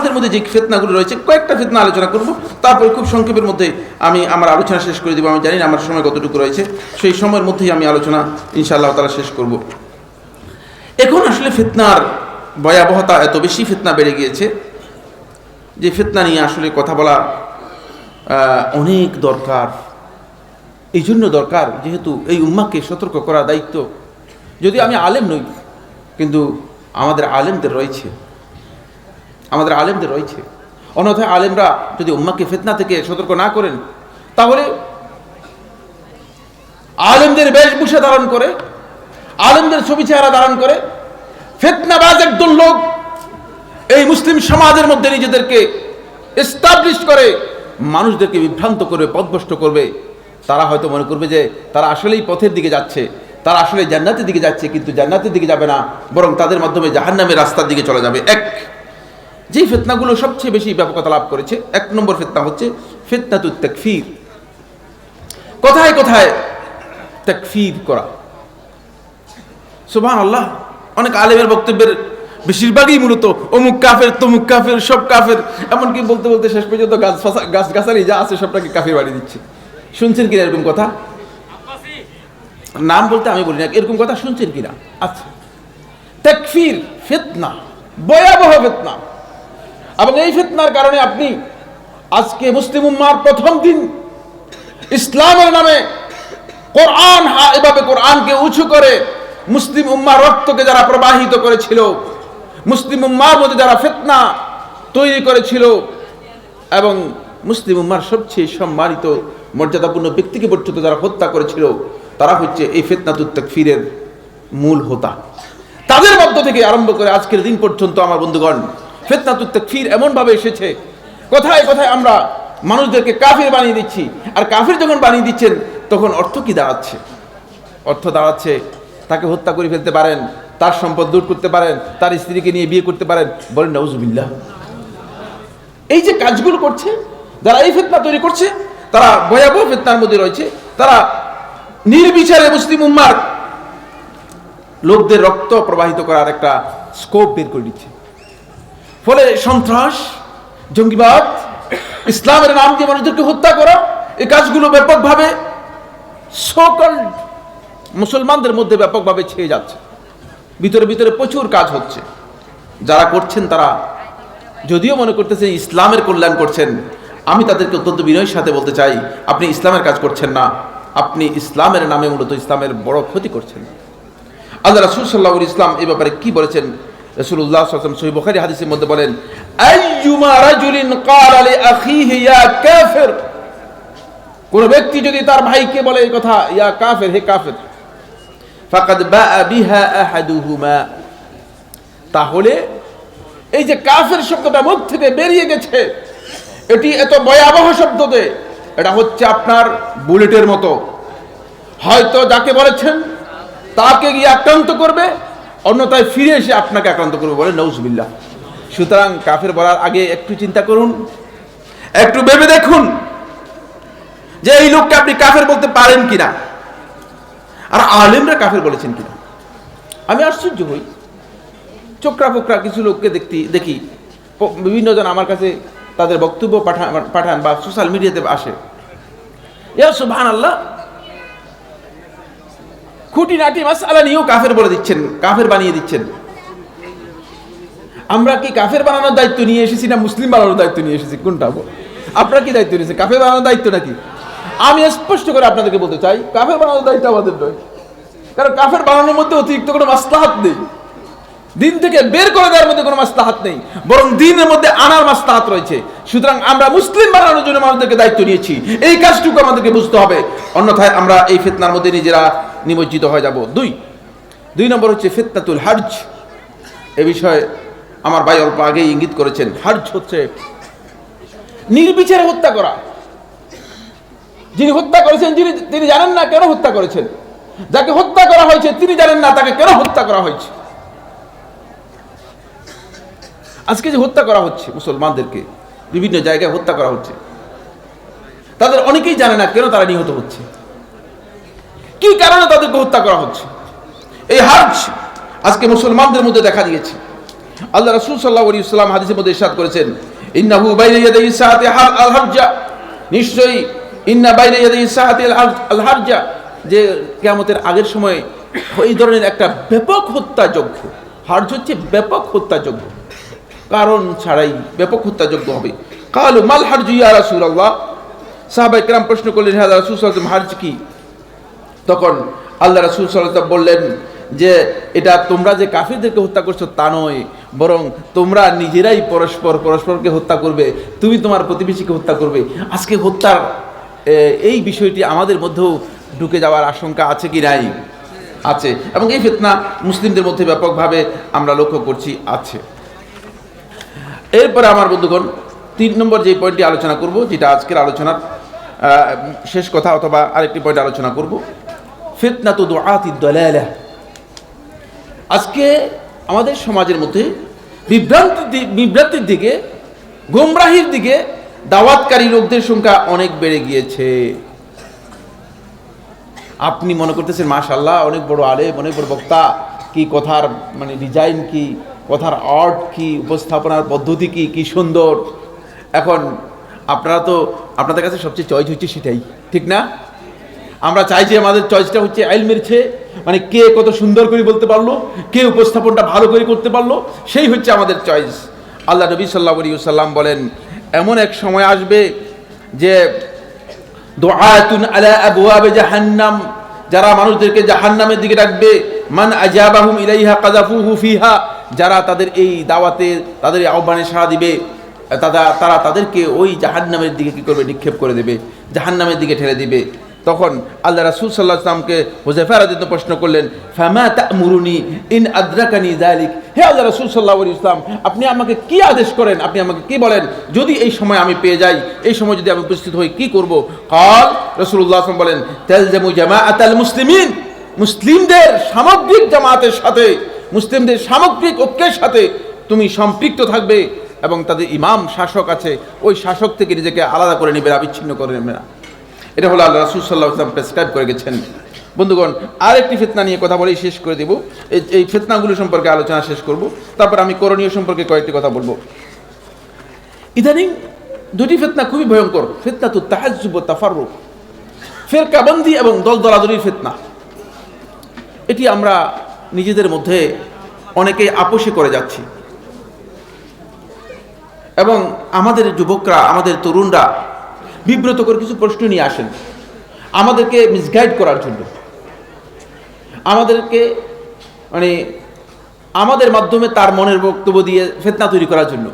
আমাদের মধ্যে যে ফেতনাগুলো রয়েছে, কয়েকটা ফেতনা আলোচনা করব। তারপরে খুব সংক্ষেপের মধ্যে আমি আমার আলোচনা শেষ করে দেবো। আমি জানি না আমার সময় কতটুকু রয়েছে। সেই সময়ের মধ্যেই আমি আলোচনা ইনশাআল্লাহ তারা শেষ করব। এখন আসলে ফিতনার ভয়াবহতা এত বেশি, ফেতনা বেড়ে গিয়েছে যে ফেতনা নিয়ে আসলে কথা বলা অনেক দরকার। এই জন্য দরকার যেহেতু এই উম্মাকে সতর্ক করা দায়িত্ব। যদি আমি আলেম নই, কিন্তু আমাদের আলেমদের রয়েছে। আমাদের আলেমদের রয়েছে। অন্যথায় আলেমরা যদি উম্মাকে ফেতনা থেকে সতর্ক না করেন, তাহলে আলেমদের বেশভূষা ধারণ করে, আলেমদের ছবি চেহারা ধারণ করে ফেতনাবাজ একদল লোক এই মুসলিম সমাজের মধ্যে নিজেদেরকে এস্টাবলিশ করে, মানুষদেরকে বিভ্রান্ত করবে পথভ্রষ্ট করবে। তারা হয়তো মনে করবে যে তারা আসলেই পথের দিকে যাচ্ছে, তারা আসলে জান্নাতের দিকে যাচ্ছে, কিন্তু জান্নাতের দিকে যাবে না, বরং তাদের মাধ্যমে জাহান্নামের রাস্তার দিকে চলে যাবে। এক যেই ফেতনাগুলো সবচেয়ে বেশি ব্যাপকতা লাভ করেছে, এক নম্বর ফেতনা হচ্ছে ফেতনাতুত তাকফির। কোথায় কোথায় তাকফির করা? সুবহান আল্লাহ অনেক আলেমের বক্তব্যের বেশিরভাগই মূলত অমুক কাফের, তমুক কাফের, সব কাফের, এমনকি বলতে বলতে শেষ পর্যন্ত গাছ গাছ গাছালি যা আছে সবটাকে কাফের বাড়ি দিচ্ছে। শুনছেন কিনা এরকম কথা? নাম বলতে আমি বলি না, এরকম কথা শুনছেন কিনা? আচ্ছা। তাকফির ফিতনা, ভয়াবহ ফিতনা। এবং এই ফিতনার কারণে আপনি আজকে মুসলিম উম্মার প্রথম দিন ইসলামের নামে কোরআন এভাবে কোরআনকে উঁচু করে মুসলিম উম্মার রক্তকে যারা প্রবাহিত করেছিল, মুসলিম উম্মার মধ্যে যারা ফিতনা তৈরি করেছিল এবং মুসলিম উম্মার সবচেয়ে সম্মানিত, মর্যাদাপূর্ণ ব্যক্তিকে পর্যন্ত যারা হত্যা করেছিল, তারা হচ্ছে এই ফিতনাতুত ফিরের মূল হোতা। তাদের মধ্য থেকে আরম্ভ করে আজকের দিন পর্যন্ত, আমার বন্ধুগণ ফেতনাতুত তাকফির এমনভাবে এসেছে। কোথায় কোথায় আমরা মানুষদেরকে কাফির বানিয়ে দিচ্ছি? আর কাফির যখন বানিয়ে দিচ্ছেন, তখন অর্থ কি দাঁড়াচ্ছে? অর্থ দাঁড়াচ্ছে তাকে হত্যা করে ফেলতে পারেন, তার সম্পদ দূর করতে পারেন, তার স্ত্রীকে নিয়ে বিয়ে করতে পারেন, বলেন নজুবিল্লাহ এই যে কাজগুলো করছে, যারা এই ফেতনা তৈরি করছে, তারা ভয়াবহ ফেতনার মধ্যে রয়েছে, তারা নির্বিচারে মুসলিম উম্মার লোকদের রক্ত প্রবাহিত করার একটা স্কোপ বের করে দিচ্ছে। ফলে সন্ত্রাস, জঙ্গিবাদ, ইসলামের নাম দিয়ে মানুষদেরকে হত্যা করা, এই কাজগুলো ব্যাপকভাবে সকল মুসলমানদের মধ্যে ব্যাপকভাবে ছেয়ে যাচ্ছে। ভিতরে ভিতরে প্রচুর কাজ হচ্ছে। যারা করছেন তারা, যদিও মনে করতেছে ইসলামের কল্যাণ করছেন, আমি তাদেরকে অত্যন্ত বিনয়ের সাথে বলতে চাই, আপনি ইসলামের কাজ করছেন না, আপনি ইসলামের নামে মূলত ইসলামের বড় ক্ষতি করছেন। আল্লাহ রাসূল আলাইহি ইসলাম এই ব্যাপারে কি বলেছেন? আলাইহি ওয়াসাল্লাম সহিহ বুখারী হাদিসের মধ্যে বলেন, আইয়ুমা রাজুলিন ক্বালা লি আখিহি ইয়া কাফির? কোন ব্যক্তি যদি তার ভাইকে বলে এই কথা, ইয়া কাফের, হে কাফের। ফাকাদ বাআ বিহা আহাদুহুমা। তাহলে এই যে কাফের শব্দটা মুখ থেকে বেরিয়ে গেছে, এটি এত ভয়াবহ শব্দ যে এটা হচ্ছে আপনার বুলেটের মতো। হয়তো যাকে বলেছেন, তাকে গিয়ে আক্রান্ত করবে অন্যথায় ফিরে এসে আপনাকে আক্রান্ত করবে বলে নৌজবিল্লা সুতরাং কাফের বলার আগে একটু চিন্তা করুন, একটু ভেবে দেখুন যে এই লোককে আপনি কাফের বলতে পারেন কিনা। আর আলেমরা কাফের বলেছেন কিনা। আমি আশ্চর্য হই। চোখরা ফোকরা কিছু লোককে দেখতে, দেখি। বিভিন্ন জন আমার কাছে তাদের বক্তব্য পাঠান পাঠান বা সোশ্যাল মিডিয়াতে আসে। ইয়া সুবহান আল্লাহ খুঁটিনাটি মাসালা নিয়েও কাফের বলে দিচ্ছেন, কাফের বানিয়ে দিচ্ছেন। আমরা কি কাফের বানানোর দায়িত্ব নিয়ে এসেছি না মুসলিম বানানোর দায়িত্ব নিয়ে এসেছি? কোনটা আপনারা কি দায়িত্ব নিয়েছেন কাফের বানানোর দায়িত্ব নাকি? আমি স্পষ্ট করে আপনাদেরকে বলতে চাই, কাফের বানানোর দায়িত্ব আমাদের নয়। কারণ কাফের বানানোর মধ্যে অতিরিক্ত কোনো মাসলাহাত নেই। দিন থেকে বের করে দেওয়ার মধ্যে কোনো মাসলাহাত নেই। বরং দিনের মধ্যে আনার মাসলাহাত রয়েছে। সুতরাং আমরা মুসলিম বানানোর জন্য মানুষদেরকে দায়িত্ব নিয়েছি। এই কাজটুকু আমাদেরকে বুঝতে হবে। অন্যথায় আমরা এই ফিতনার মধ্যে নিজেরা নিমজ্জিত হয়ে যাব। দুই। দুই নম্বর হচ্ছে ফিতনাতুল হার্জ। এ বিষয়ে আমার ভাই অল্প আগেই ইঙ্গিত করেছেন। হার্জ হচ্ছে নির্বিচারে হত্যা করা। যিনি হত্যা করেছেন, যিনি তিনি জানেন না কেন হত্যা করেছেন। যাকে হত্যা করা হয়েছে, তিনি জানেন না তাকে কেন হত্যা করা হয়েছে। আজকে যে হত্যা করা হচ্ছে মুসলমানদেরকে, বিভিন্ন জায়গায় হত্যা করা হচ্ছে। তাদের অনেকেই জানে না কেন তারা নিহত হচ্ছে। কি কারণে তাদেরকে হত্যা করা হচ্ছে? এই হার্জ আজকে মুসলমানদের মধ্যে দেখা দিয়েছে। আল্লাহ রাসূল সাল্লাল্লাহু আলাইহি ওয়াসাল্লাম হাদিসের মধ্যে ইরশাদ করেছেন, ইন্নাহু বাইনা ইয়াদাই সাআতি হাল আল হারজা। নিশ্চয়ই ইন্না বাইনা ইয়াদাই সাআতি আল হারজা যে কিয়ামতের আগের সময় এই ধরনের একটা ব্যাপক হত্যাযজ্ঞ, হার্জ হচ্ছে ব্যাপক হত্যাযজ্ঞ। কারণ ছাড়াই ব্যাপক হত্যাযজ্ঞ হবে। কালু, মাল হারজু ইয়া রাসূলুল্লাহ? সাহাবায়ে কেরাম প্রশ্ন করলেন হ্যাঁ রাসূল হার্জ কি? তখন আল্লাহ রাসূল ওয়াসাল্লাম বললেন যে, এটা তোমরা যে কাফিরদেরকে হত্যা করছ তা নয়, বরং তোমরা নিজেরাই পরস্পর পরস্পরকে হত্যা করবে, তুমি তোমার প্রতিবেশীকে হত্যা করবে। আজকে হত্যার এই বিষয়টি আমাদের মধ্যেও ঢুকে যাওয়ার আশঙ্কা আছে কি নাই? আছে। এবং এই ফিতনা মুসলিমদের মধ্যে ব্যাপকভাবে আমরা লক্ষ্য করছি, আছে। এরপরে আমার বন্ধুগণ, তিন নম্বর যে পয়েন্টটি আলোচনা করব, যেটা আজকের আলোচনার শেষ কথা অথবা আরেকটি পয়েন্ট আলোচনা করব ফিতনা তো দোয়াতি দলালা। আজকে আমাদের সমাজের মধ্যে বিভ্রান্তির বিভ্রান্তির দিকে, গোমরাহির দিকে দাওয়াতকারী লোকদের সংখ্যা অনেক বেড়ে গিয়েছে। আপনি মনে করতেছেন মাশাল্লাহ অনেক বড় আলেম, অনেক বড় বক্তা, কি কথার মানে ডিজাইন কি, কথার আর্ট কি, উপস্থাপনার পদ্ধতি কি কি সুন্দর। এখন আপনারা তো, আপনাদের কাছে সবচেয়ে চয়েস হচ্ছে সেটাই, ঠিক না? আমরা চাই যে আমাদের চয়েসটা হচ্ছে আইলমের চেয়ে মানে কে কত সুন্দর করে বলতে পারল, কে উপস্থাপনটা ভালো করে করতে পারল, সেই হচ্ছে আমাদের চয়েস আল্লাহ নবী সাল্লাহ সাল্লাম বলেন, এমন এক সময় আসবে যে দোয়াতুন আলা জাহান্নাম, যারা মানুষদেরকে জাহান্নামের দিকে ডাকবে, মান আজাবাহুম ইলাইহা কাযাফুহু ফিহা, যারা তাদের এই দাওয়াতে, তাদের আহ্বানে সাড়া দিবে তারা তাদেরকে ওই জাহান্নামের দিকে কী করবে, নিক্ষেপ করে দেবে, জাহান্নামের দিকে ঠেলে দিবে। তখন আল্লাহ রাসূল সাল্লাল্লাহু আলাইহি সাল্লামকে হুযায়ফা প্রশ্ন করলেন, ফামা তা'মুরুনি ইন আদরাকানি যালিক? হে আল্লাহ রাসূল আলাইহি ইসলাম আপনি আমাকে কি আদেশ করেন? আপনি আমাকে কি বলেন? যদি এই সময় আমি পেয়ে যাই, এই সময় যদি আমি উপস্থিত হই, কি করব? কাল রাসূলুল্লাহ সাল্লাল্লাহু বলেন, তালজামু জামাআতাল মুসলিমিন মুসলিমদের সামগ্রিক জামাতের সাথে, মুসলিমদের সামগ্রিক ঐক্যের সাথে তুমি সম্পৃক্ত থাকবে এবং তাদের ইমাম শাসক আছে, ওই শাসক থেকে নিজেকে আলাদা করে নেবে, আবিচ্ছিন্ন করে নেবে না। এটা হলো আল্লাহ রাসুল সাল্লাহ ইসলাম প্রেসক্রাইব করে গেছেন। বন্ধুগণ, আরেকটি ফেতনা নিয়ে কথা বলেই শেষ করে দেব। এই এই ফেতনাগুলো সম্পর্কে আলোচনা শেষ করব। তারপর আমি করণীয় সম্পর্কে কয়েকটি কথা বলব। ইদানিং দুটি ফেতনা খুবই ভয়ঙ্কর। ফেতনা তো তাহাজুব তাফারু ফেরকাবন্দি এবং দল দলাদলির ফেতনা। এটি আমরা নিজেদের মধ্যে অনেকে আপোষে করে যাচ্ছি। এবং আমাদের যুবকরা, আমাদের তরুণরা বিব্রত করে কিছু প্রশ্ন নিয়ে আসেন। আমাদেরকে মিসগাইড করার জন্য। আমাদেরকে মানে আমাদের মাধ্যমে তার মনের বক্তব্য দিয়ে ফেতনা তৈরি করার জন্য।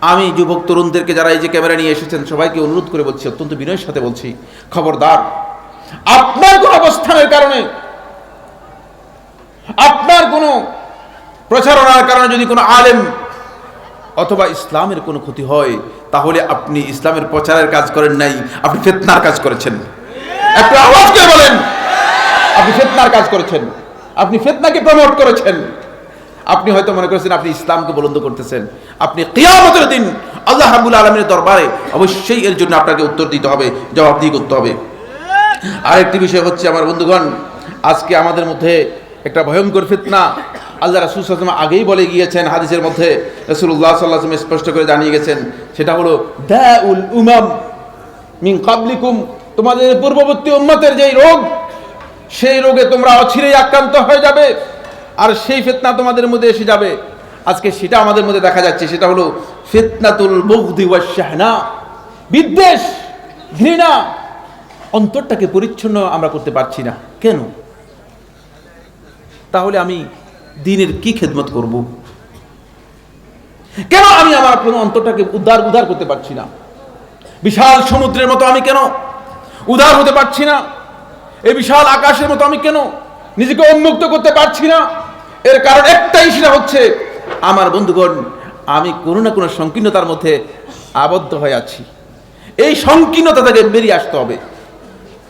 আমি যুবক তরুণদেরকে যারা এই যে ক্যামেরা নিয়ে এসেছেন, সবাইকে অনুরোধ করে বলছি, অত্যন্ত বিনয়ের সাথে বলছি, খবরদার, আপনার কোন অবস্থানের কারণে, আপনার কোনো প্রচারণার কারণে যদি কোনো আলেম অথবা ইসলামের কোনো ক্ষতি হয় তাহলে আপনি ইসলামের প্রচারের কাজ করেন নাই, আপনি ফেতনার কাজ করেছেন। একটু আওয়াজ করে বলেন। আপনি ফেতনার কাজ করেছেন। আপনি ফেতনাকে প্রমোট করেছেন। আপনি হয়তো মনে করেছেন আপনি ইসলামকে বলন্দ করতেছেন। আপনি কিয়ামতের দিন আল্লাহ রাব্বুল আলমীর দরবারে অবশ্যই এর জন্য আপনাকে উত্তর দিতে হবে জবাবদিহি করতে হবে। আরেকটি বিষয় হচ্ছে, আমার বন্ধুগণ, আজকে আমাদের মধ্যে একটা ভয়ঙ্কর ফিতনা। আল্লাহ রাসুল সাল্লাম আগেই বলে গিয়েছেন হাদিসের মধ্যে রসুল্লাহ সাল্লাহ স্পষ্ট করে জানিয়ে গেছেন, সেটা হলো, দাউল উমাম মিন কাবলিকুম তোমাদের পূর্ববর্তী উম্মতের যেই রোগ, সেই রোগে তোমরা অচিরেই আক্রান্ত হয়ে যাবে, আর সেই ফেতনা তোমাদের মধ্যে এসে যাবে। আজকে সেটা আমাদের মধ্যে দেখা যাচ্ছে, সেটা হলো, ফেতনাতুল বগদি ওয়াশ শাহনা, বিদ্বেষ, ঘৃণা, অন্তরটাকে পরিচ্ছন্ন আমরা করতে পারছি না। কেন? তাহলে আমি দিনের কি খেদমত করব? কেন আমি আমার কোনো অন্তরটাকে উদ্ধার উদ্ধার করতে পারছি না? বিশাল সমুদ্রের মতো আমি কেন উদার হতে পারছি না? এই বিশাল আকাশের মতো আমি কেন নিজেকে উন্মুক্ত করতে পারছি না? এর কারণ একটাই সেটা হচ্ছে, আমার বন্ধুগণ, আমি কোনো না কোনো সংকীর্ণতার মধ্যে আবদ্ধ হয়ে আছি। এই সংকীর্ণতা থেকে বেরিয়ে আসতে হবে।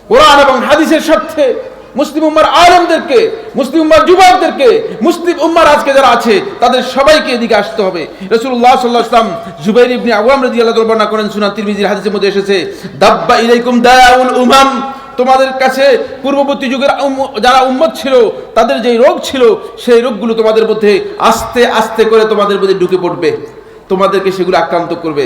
কোরআন এবং হাদিসের সাথে মুসলিম উম্মার আলমদেরকে, মুসলিম উম্মার যুবকদেরকে, মুসলিম উম্মার আজকে যারা আছে, তাদের সবাইকে এদিকে আসতে হবে। রসুল্লাহ সাল্লাহ ইসলাম জুবাইর ইবনে আওয়াম রাদিয়াল্লাহু তাআলা বর্ণনা করেন সুনান তিরমিজির হাদিসের মধ্যে এসেছে, দাব্বা ইলাইকুম দাউল উমাম। তোমাদের কাছে পূর্ববর্তী যুগের যারা উম্মত ছিল, তাদের যে রোগ ছিল, সেই রোগগুলো তোমাদের মধ্যে আস্তে আস্তে করে তোমাদের মধ্যে ঢুকে পড়বে। তোমাদেরকে সেগুলো আক্রান্ত করবে।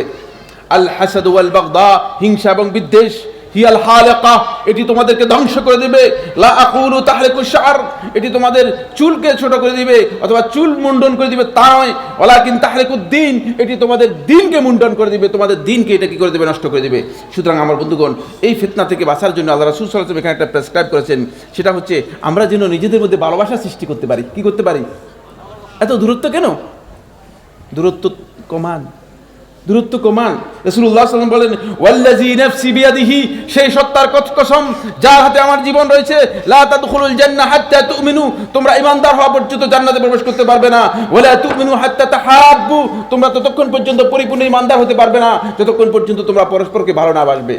আল হাসাদ ওয়াল বাগদা হিংসা এবং বিদ্বেষ হিয়াল হালাকা, এটি তোমাদেরকে ধ্বংস করে দিবে। লা আকুলু তাহলিকু শার এটি তোমাদের চুলকে ছোট করে দিবে অথবা চুল মুন্ডন করে দিবে তা নয়। ওয়ালাকিন তাহলিকু দিন, এটি তোমাদের দিনকে মুন্ডন করে দিবে, তোমাদের দিনকে এটা কি করে দিবে? নষ্ট করে দিবে। সুতরাং আমার বন্ধুগণ, এই ফিতনা থেকে বাঁচার জন্য আল্লাহ রাসূল ওয়াসাল্লাম এখানে একটা প্রেসক্রাইব করেছেন। সেটা হচ্ছে, আমরা যেন নিজেদের মধ্যে ভালোবাসা সৃষ্টি করতে পারি। কি করতে পারি? এত দূরত্ব কেন? দূরত্ব কমান। দূরত্ব কমান রসুল্লাহ সাল্লাম বলেন ওয়াল্লাজি বিয়াদিহি সেই সত্তার কত কসম যার হাতে আমার জীবন রয়েছে, লা তাদখুলুল জান্নাহ হাত্তা তুমিনু তোমরা ইমানদার হওয়া পর্যন্ত জান্নাতে প্রবেশ করতে পারবে না। ওয়ালা তুমিনু হাত্তা তাহাব্বু তোমরা ততক্ষণ পর্যন্ত পরিপূর্ণ ইমানদার হতে পারবে না, যতক্ষণ পর্যন্ত তোমরা পরস্পরকে ভালো না বাসবে।